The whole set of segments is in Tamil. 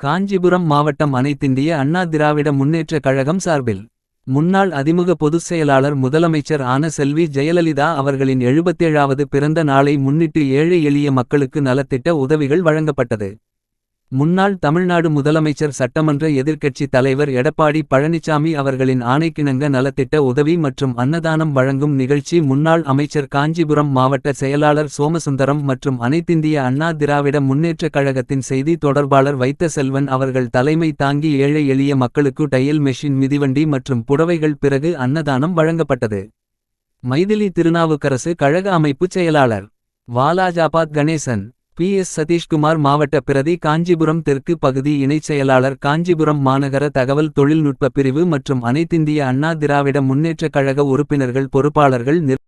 காஞ்சிபுரம் மாவட்டம் அனைத்திந்திய அண்ணா திராவிட முன்னேற்றக் கழகம் சார்பில் முன்னாள் அதிமுக பொதுச் செயலாளர் முதலமைச்சர் ஆன செல்வி ஜெயலலிதா அவர்களின் எழுபத்தேழாவது பிறந்த நாளை முன்னிட்டு ஏழை எளிய மக்களுக்கு நலத்திட்ட உதவிகள் வழங்கப்பட்டது. முன்னாள் தமிழ்நாடு முதலமைச்சர் சட்டமன்ற எதிர்க்கட்சி தலைவர் எடப்பாடி பழனிசாமி அவர்களின் ஆணைக்கிணங்க நலத்திட்ட உதவி மற்றும் அன்னதானம் வழங்கும் நிகழ்ச்சி முன்னாள் அமைச்சர் காஞ்சிபுரம் மாவட்ட செயலாளர் சோமசுந்தரம் மற்றும் அனைத்திந்திய அண்ணா திராவிட முன்னேற்றக் கழகத்தின் செய்தி தொடர்பாளர் வைத்த செல்வன் அவர்கள் தலைமை தாங்கி ஏழை எளிய மக்களுக்கு டையல் மெஷின் மிதிவண்டி மற்றும் புடவைகள் பிறகு அன்னதானம் வழங்கப்பட்டது. மைதிலி திருநாவுக்கரசு கழக அமைப்புச் செயலாளர். வாலாஜாபாத் கணேசன். பி. எஸ். சதீஷ்குமார் மாவட்ட பிரதி காஞ்சிபுரம் தெற்கு பகுதி இணைச் செயலாளர் காஞ்சிபுரம் மாநகர தகவல் தொழில்நுட்ப பிரிவு மற்றும் அனைத்திந்திய அண்ணா திராவிட முன்னேற்றக் கழக உறுப்பினர்கள் பொறுப்பாளர்கள் நிர்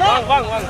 வாங்க வாங்க வாங்க